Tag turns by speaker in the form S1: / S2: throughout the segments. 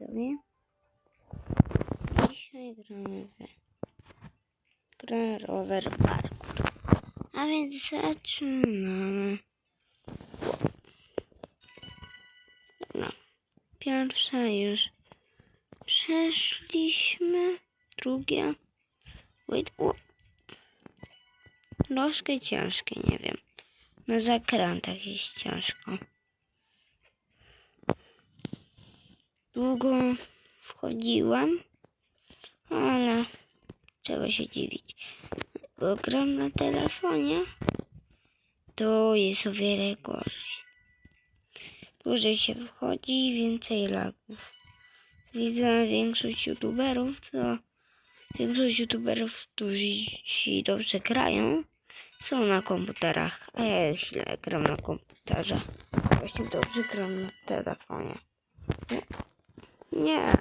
S1: widzowie. Dzisiaj gramy w grę rower parkour. A więc zaczynamy. Dobra. Pierwsza już przeszliśmy. Drugie. Wait, o. Troszkę ciężkie, nie wiem. Na zakrętach jest ciężko. Długo wchodziłem, ale trzeba się dziwić. Bo gram na telefonie, to jest o wiele gorzej. Dłużej się wchodzi, więcej lagów. Widzę większość youtuberów, to większość youtuberów, którzy się dobrze grają, są na komputerach, a ja źle gram na komputerze. Właśnie dobrze gram na telefonie. Nie.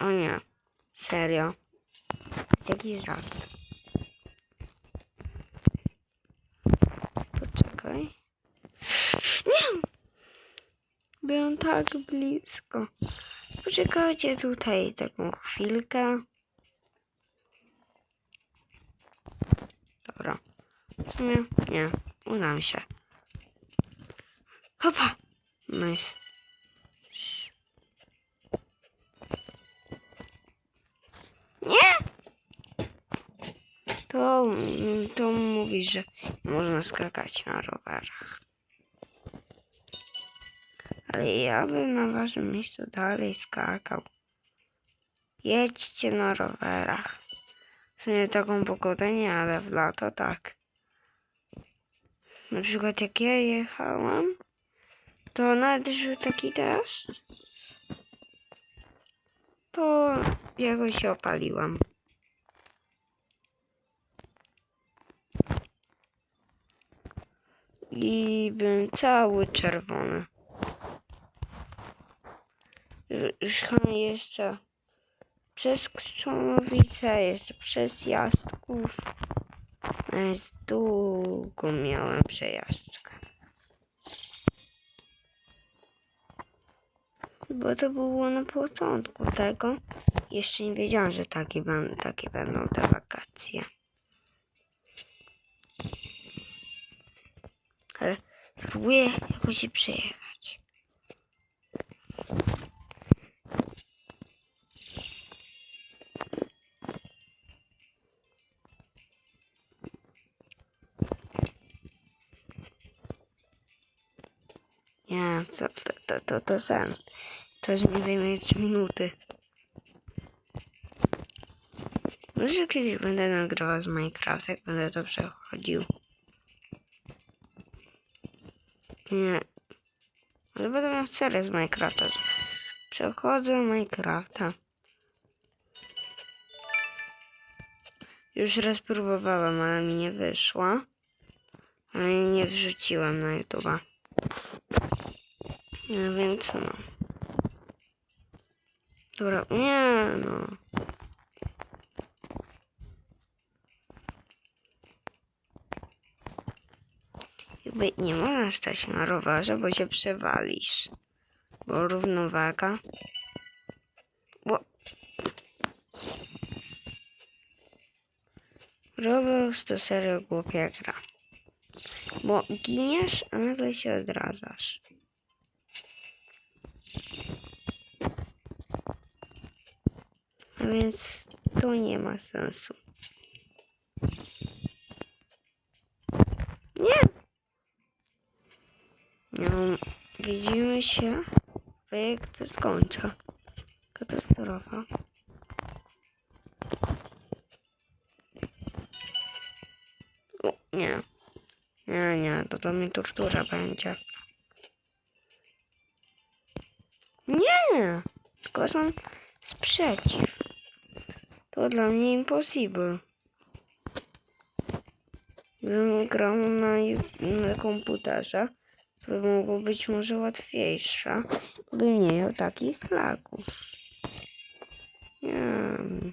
S1: O nie. Serio. Jest jakiś żart. Poczekaj. Nie! Byłem tak blisko. Poczekajcie tutaj taką chwilkę. Dobra. Nie. Uda mi się. Hopa! Nice. Nie! To, to mówi, że można skakać na rowerach. Ale ja bym na waszym miejscu dalej skakał. Jedźcie na rowerach. W sumie taką pogodę nie, ale w lato tak. Na przykład jak ja jechałam, to nadeszł taki deszcz, to jakoś się opaliłam. I byłem cały czerwony. Szłam jeszcze przez Krzonowice, jeszcze przez Jastków. Nawet długo miałem przejażdżkę. Bo to było na początku tego. Jeszcze nie wiedziałam, że takie, będą, takie będą te wakacje. Ale spróbuję jakoś przejechać. Nie, to, to, to, to sen. Już mi zajmuje 3 minuty. Może kiedyś będę nagrywał z Minecraft, jak będę to przechodził. Nie. Ale będę miał serię z Minecrafta. Przechodzę Minecrafta. Już raz próbowałem, ale mi nie wyszło. Ale nie wrzuciłem na YouTube'a. No więc no. Dobra, nie no. Jakby nie można stać na rowerze, bo się przewalisz. Bo równowaga. Bo... Roblox to serio głupia gra. Bo giniesz, a nagle się odradzasz. Więc to nie ma sensu. Nie! No, widzimy się, jak to skończy. Katastrofa. O, nie. Nie, nie, to to mi tortura będzie. Nie! Tylko są sprzeciw. To dla mnie impossible. Gdybym grał na, na komputerze, to by mogło być może łatwiejsze, bym nie miał takich lagów. Nie wiem.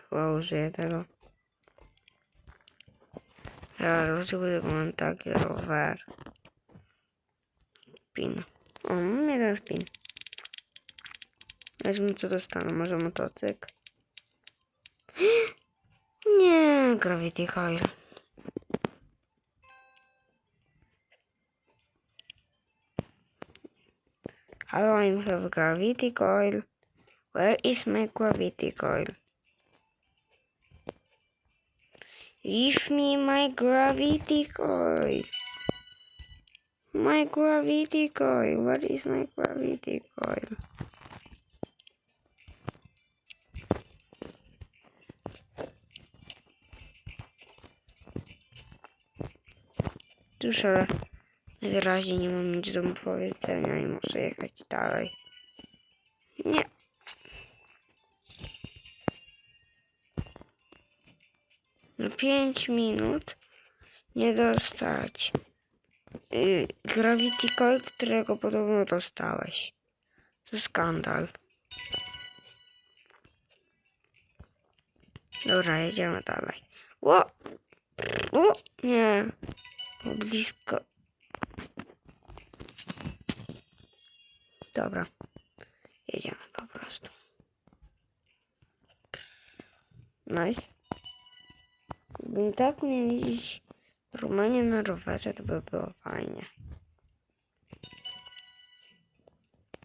S1: Chyba użyję tego. Ja mam taki rower. spin. O, mam jeden spin. Weźmy co dostanę, może motocykl. Gravity Coil. I have Gravity Coil. Where is my Gravity Coil? Give me my Gravity Coil. My Gravity Coil. What is my Gravity Coil? Cóż, ale najwyraźniej nie mam nic do powiedzenia i muszę jechać dalej. Nie. Na 5 minut nie dostać y, Gravity Coil, którego podobno dostałeś. To skandal. Dobra, jedziemy dalej. Ło! O! Nie. Było blisko. Dobra. Jedziemy po prostu. Nice. Gdybym tak miał jeździć normalnie na rowerze, to by było fajnie.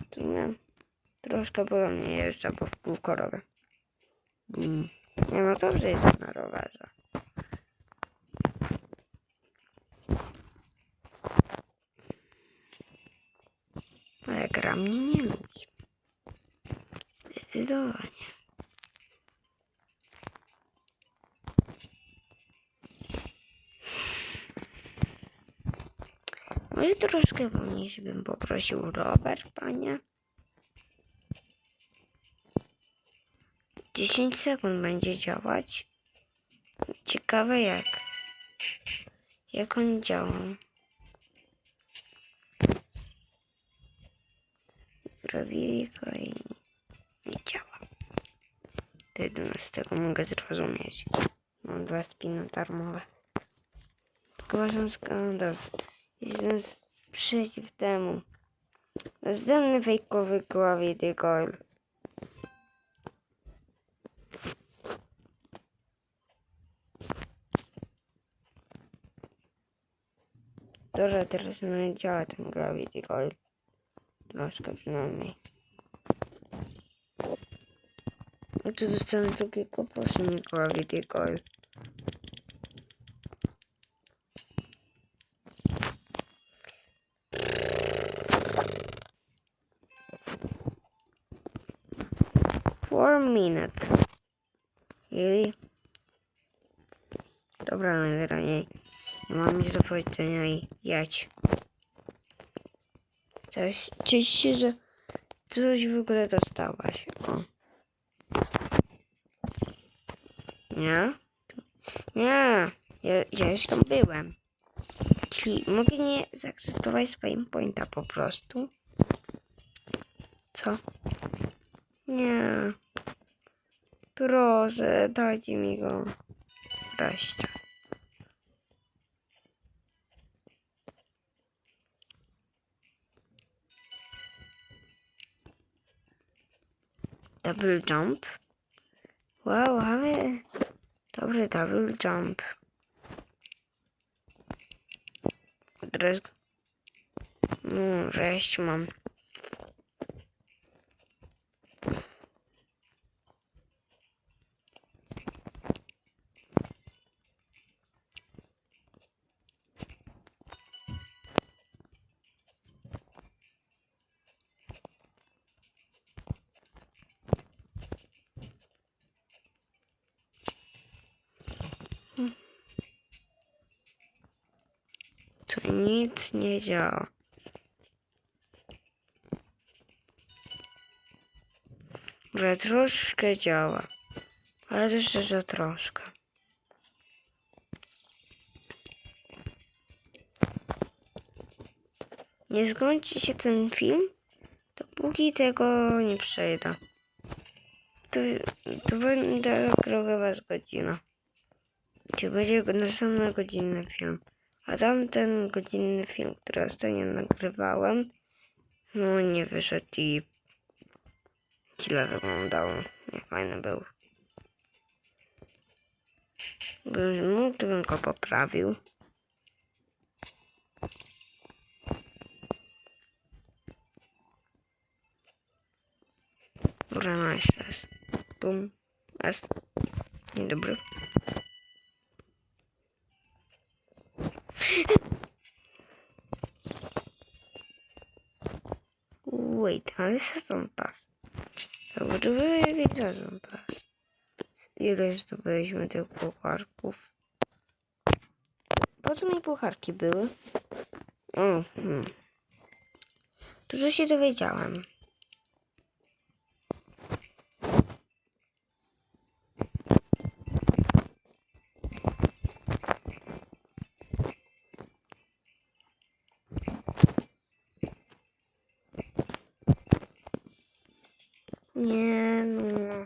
S1: Tu nie. Troszkę podobnie jeżdżę, bo w kółko robię. Mm. Nie no, dobrze jest na rowerze. Ale gra mnie nie lubi. Zdecydowanie. Może troszkę wolniej bym poprosił rower, panie. 10 sekund będzie działać. Ciekawe jak. Jak on działa. Zrobili go i nie działa. Do 11 mogę zrozumieć. Mam dwa spiny darmowe. Uważam skandal. Jestem przeciw temu. Następny fejkowy Gravity Coil. To, że teraz nie działa ten Gravity Coil. Troszkę przynajmniej. A czy dostanę drugiego? Nie Gravity Coil. Four minute. Really? Dobra, najwyraźniej. Nie mam nic do powiedzenia jedź. Coś, cieszę się, że coś w ogóle dostałaś. O. Nie? Nie. Ja, ja już tam byłem. Czyli mogę nie zaakceptować spam pointa po prostu? Co? Nie. Proszę, dajcie mi go. Wreszcie. Double jump. Wow, ale dobry double jump. Teraz no, wreszcie mam. Nic nie działa. Że troszkę działa. Ale też że troszkę. Nie skończy się ten film, dopóki tego nie przejdę. To, to będę z godzina. Czy będzie następny godzinny film. A tamten godzinny film, który ostatnio nagrywałem, No nie wyszedł i źle wyglądał. Nie fajny był. Gdybym mógł, to bym go poprawił. Dobra, nice, jest. Bum, jest. Niedobry. Ale sezon pas. Jaki sezon pas. Ile zdobyliśmy tych pucharków? Po co mi pucharki były? O, hmm. Dużo się dowiedziałem. Nie no.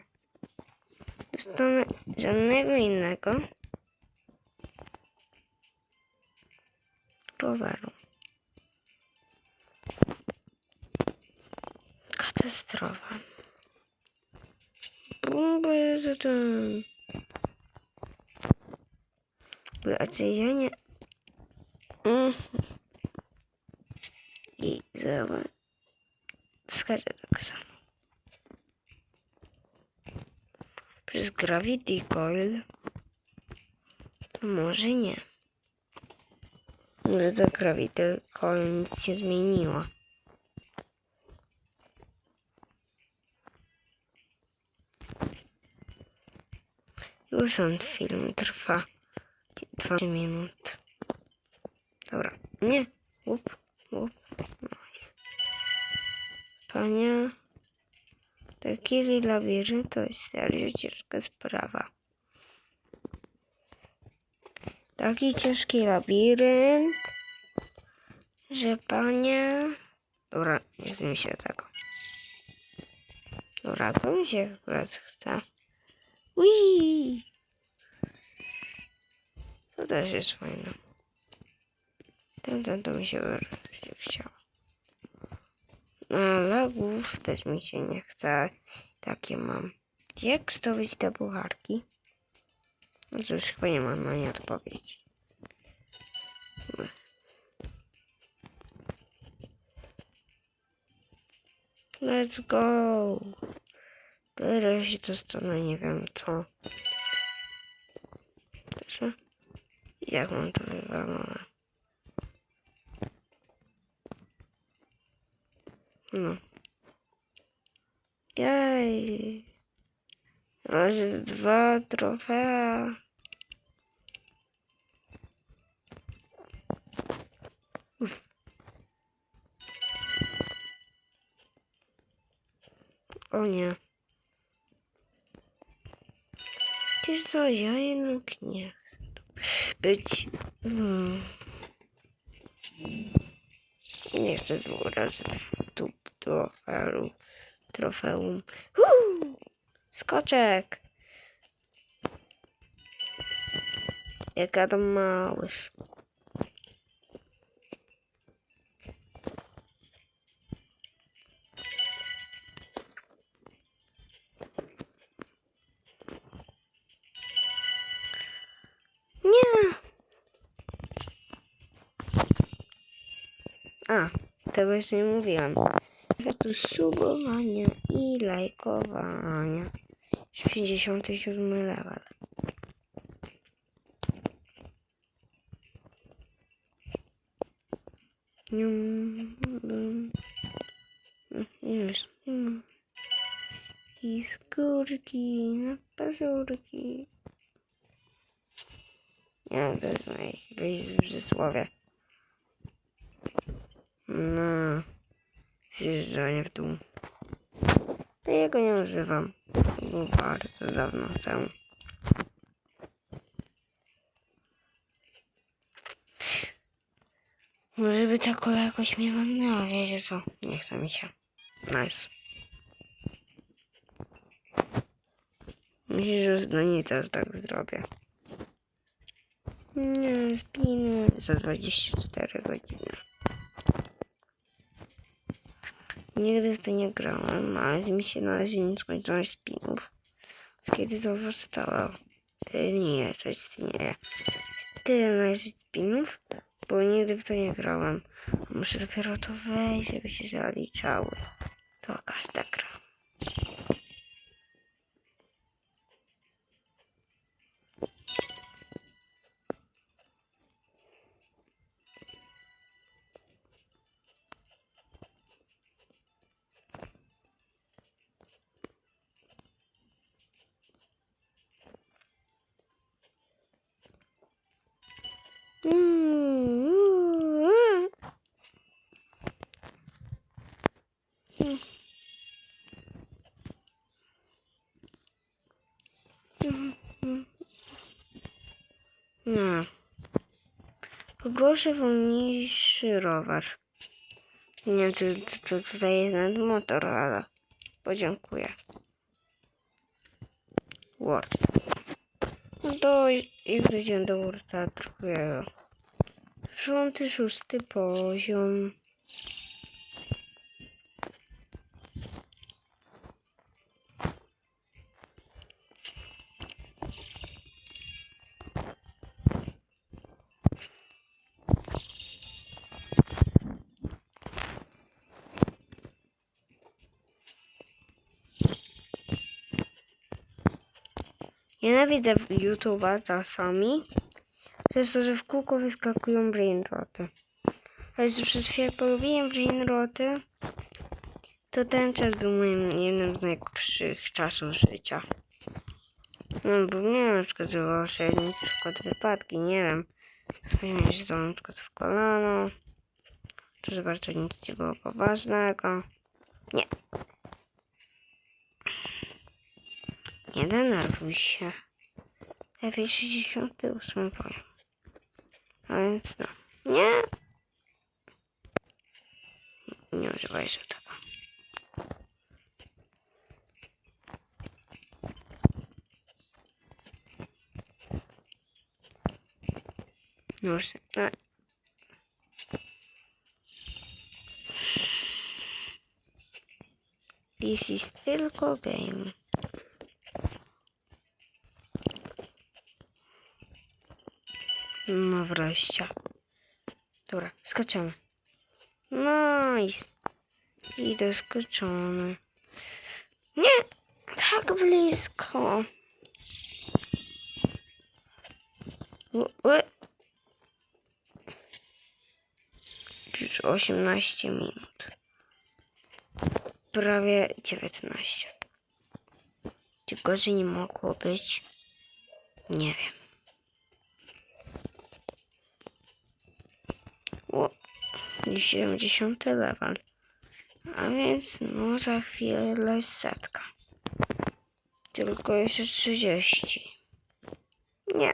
S1: Dostanę żadnego innego roweru. Katastrofa. Bomby za tym. A czy ja nie... Mm. I zobacz. Skaczę tak samo. Przez Gravity Coil? Może nie. Może to Gravity Coil nic się zmieniło. Już on film trwa 2 minut. Dobra, nie. Łup, łup. Pania. Taki labirynt to jest serio ciężka sprawa. Taki ciężki labirynt, że panie... Dobra, nie zmieni się tego. Dobra, to mi się akurat chce. Ui! To też jest fajne. Ten, ten to mi się wreszcie chciało. A lagów też mi się nie chce. Takie mam. Jak zdobyć te pucharki? No cóż, chyba nie mam na nie odpowiedzi. Let's go! Teraz się dostanę, nie wiem co. Proszę? Jak mam to wywalone? No. Jej. Razy dwa trofea. O nie. Wiesz co, ja jednak nie chcę być. Hmm. Nie chcę dwóch razy trofeum. Trofeum. Huu! Skoczek. Jaka to małyż. A, tego jeszcze nie mówiłam. To subowania i lajkowania. Już 57 level. Nium, używam. Było bardzo dawno temu. Może by ta kola jakoś mnie manęła, wiecie co? Nie chce mi się. Nice. Myślisz, że zdanie też tak zrobię. Nie, spinę za 24 godziny. Nigdy w to nie grałem, ale mi się należy nieskończoność spinów. Kiedy to powstało? Ty nie, to istnieje. Tyle należy spinów, bo nigdy w to nie grałem. Muszę dopiero to wejść, żeby się zaliczały. To każda gra. Poproszę wolniejszy rower. Nie, to, to, to tutaj jest motor, ale podziękuję. Word. No to i wejdziemy do Worda drugiego. Piąty, szósty poziom. Nienawidzę YouTube'a czasami. Przez to, że w kółko wyskakują brainroty. Ale już przez chwilę polubiłem brainroty, to ten czas był moim jednym z najgorszych czasów życia. No, bo miałem na przykład gorsze, na przykład wypadki, nie wiem. Mi się na przykład w kolano. To za bardzo nic nie było poważnego. Nie. Nie denerwuj się. Lepiej 68 poziom. A więc no. Nie. Nie używaj się tego. Już. No. This is tylko game. No wreszcie. Dobra, skaczemy. Nice. I doskoczony. Nie! Tak blisko. Już 18 minut. Prawie 19. Czy gorzej nie mogło być? Nie wiem. O, i 70 level. A więc no za chwilę setka. Tylko jeszcze 30. Nie.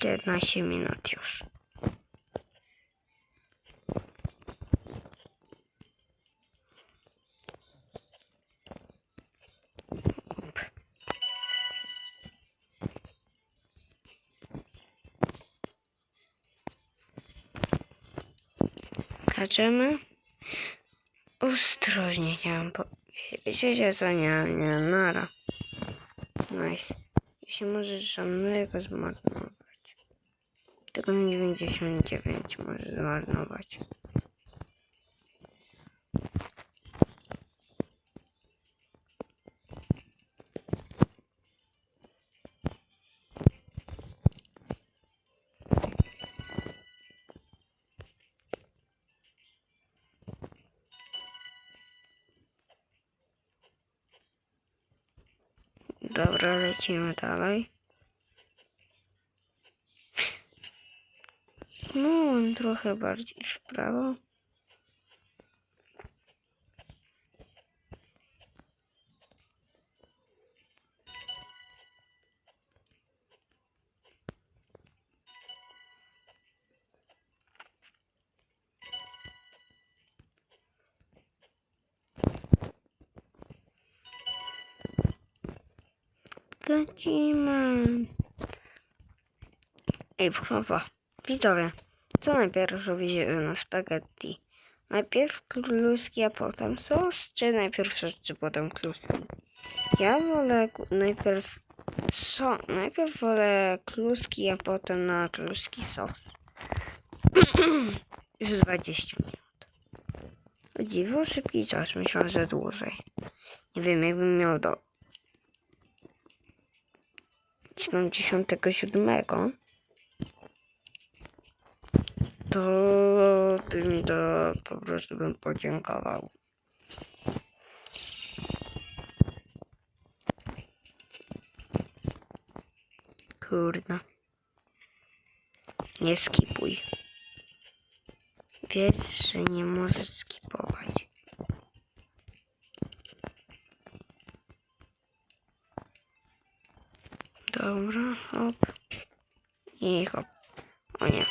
S1: Piętnaście minut już. Kaczemy. Ostrożnie chciałam powiedzieć, co nie, nie, nara. Nice. Jeśli możesz żadnego zmarnować. Tylko na 99 możesz zmarnować. Lecimy dalej. No, trochę bardziej w prawo. Lecimy. Ej, chłopa. Widzowie, co najpierw robicie na spaghetti? Najpierw kluski, a potem sos, czy najpierw sos, czy potem kluski? Ja wolę najpierw so, najpierw wolę kluski, a potem na kluski sos. Już 20 minut. O dziwo szybki czas, myślałem, że dłużej. Nie wiem, jakbym miał do 77, to by mi to po prostu bym podziękował. Kurna. Nie skipuj. Wiesz, że nie możesz skipować. Dobra, hop. I hop. O nie.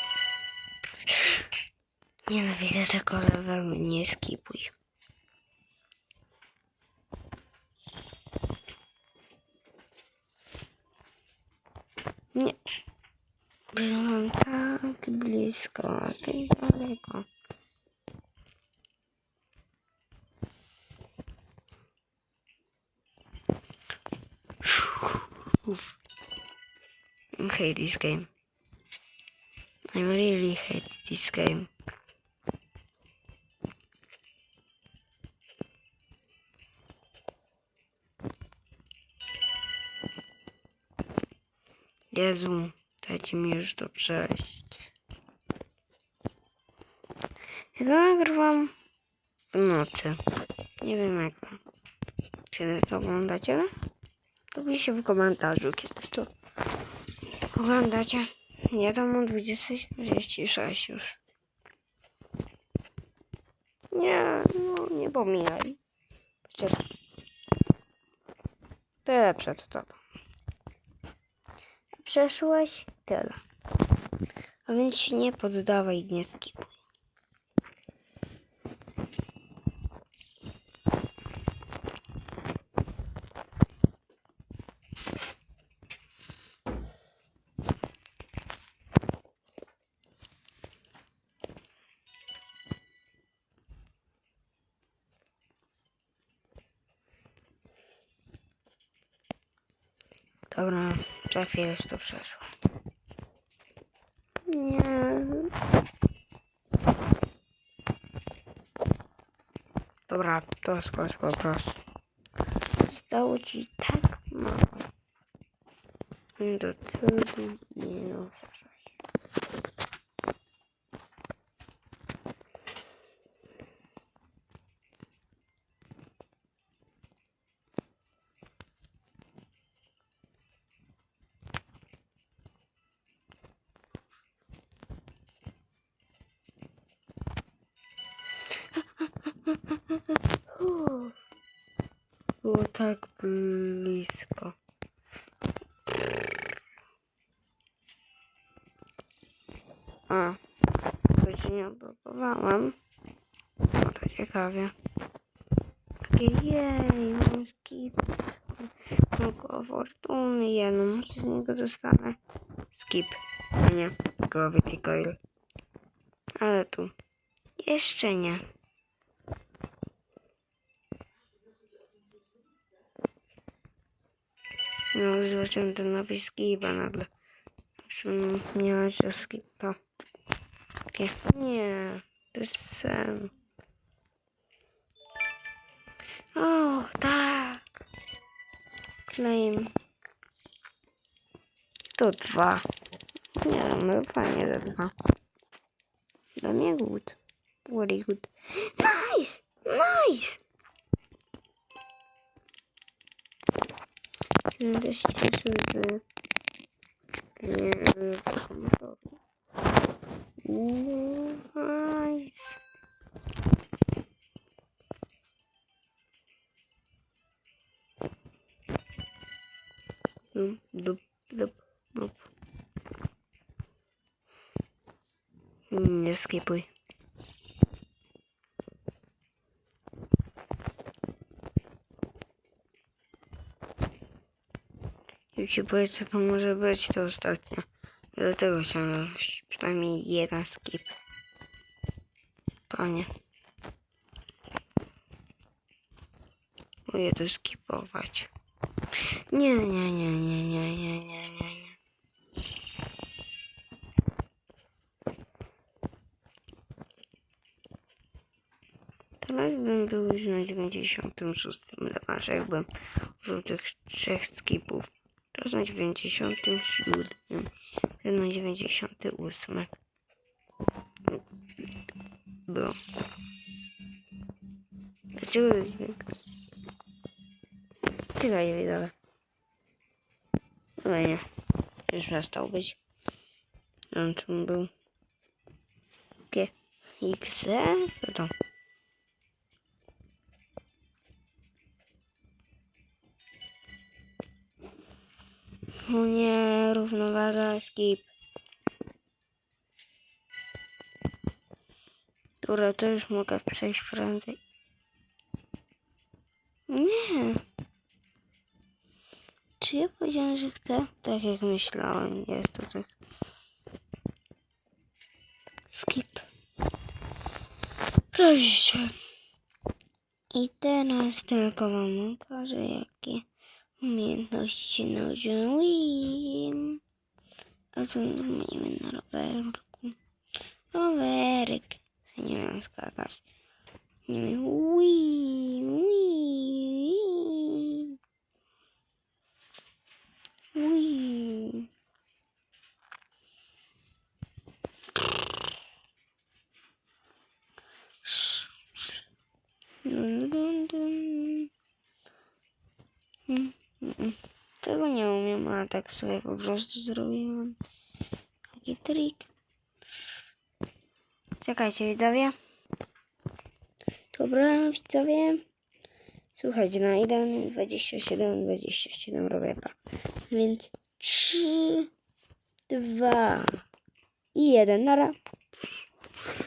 S1: Nienawidzę tego levelu, nie skipuj. Nie. Byłam tak blisko, a ty daleko. Hate this game. I really hate this game. Jezu, dajcie mi już to przejść. Ja to nagrywam w nocy. Nie wiem jak. Kiedy to oglądacie? To piszcie w komentarzu, kiedy to oglądacie. Ja tam mam 20.46 już. Nie, no nie pomijaj. Poczekaj. Tyle przed tobą. Przeszłaś tyle. A więc się nie poddawaj nie skipuj. Dobra, już to przeszło. Nie. Dobra, to skocz po prostu. Zostało ci tak mało. Do tyłu nie Było tak blisko. A, to nie odblokowałem. No to ciekawie. Jej, no skip. Tylko fortuny jedną, może z niego dostanę. Skip. Nie, Gravity Coil. Ale tu. Jeszcze nie. No, zobaczyłem ten napis skipa nagle. Miała się skipa. Nie, to jest sen. O, tak. Claim. To dwa. Nie wiem, no fajnie, że dwa. Dla mnie good. Very good. Nice! Nice! Będę się cieszył z... Nie, komentarzy. Nice. Dup, dup, dup, dup. Nie Jeśli powiedz, co to może być, to ostatnia. I do tego chciałem przynajmniej jeden skip. Panie. Mogę to skipować. Nie, nie, nie, nie, nie, nie, nie, nie, nie. Teraz bym był już na 96 lewarze, jakbym użył tych trzech skipów. Teraz na 97, ten na 98. Było. Dlaczego to dźwięk? Czekaj, widzowie. Ale nie. Już przestał być. Nie wiem, czym był. G. X. Co to? Równowaga, skip. Dobra, to już mogę przejść prędzej. Nie. Czy ja powiedziałem, że chcę? Tak jak myślałem, jest to tak. Skip. Proszę. I teraz tylko wam pokażę, jakie umiejętności nauczyłem. A co zrobimy na rowerku? Rowerek. Nie wiem skakać. Nie wiem. Ui, ui, ui. Dun, dun, dun. Mm, mm, mm. Tego nie umiem, ale tak sobie po prostu zrobiłam. Taki trik. Czekajcie, widzowie. Dobra, widzowie. Słuchajcie, na idealnym 27, 27 robię pa. Więc 3, 2 i 1. Nara.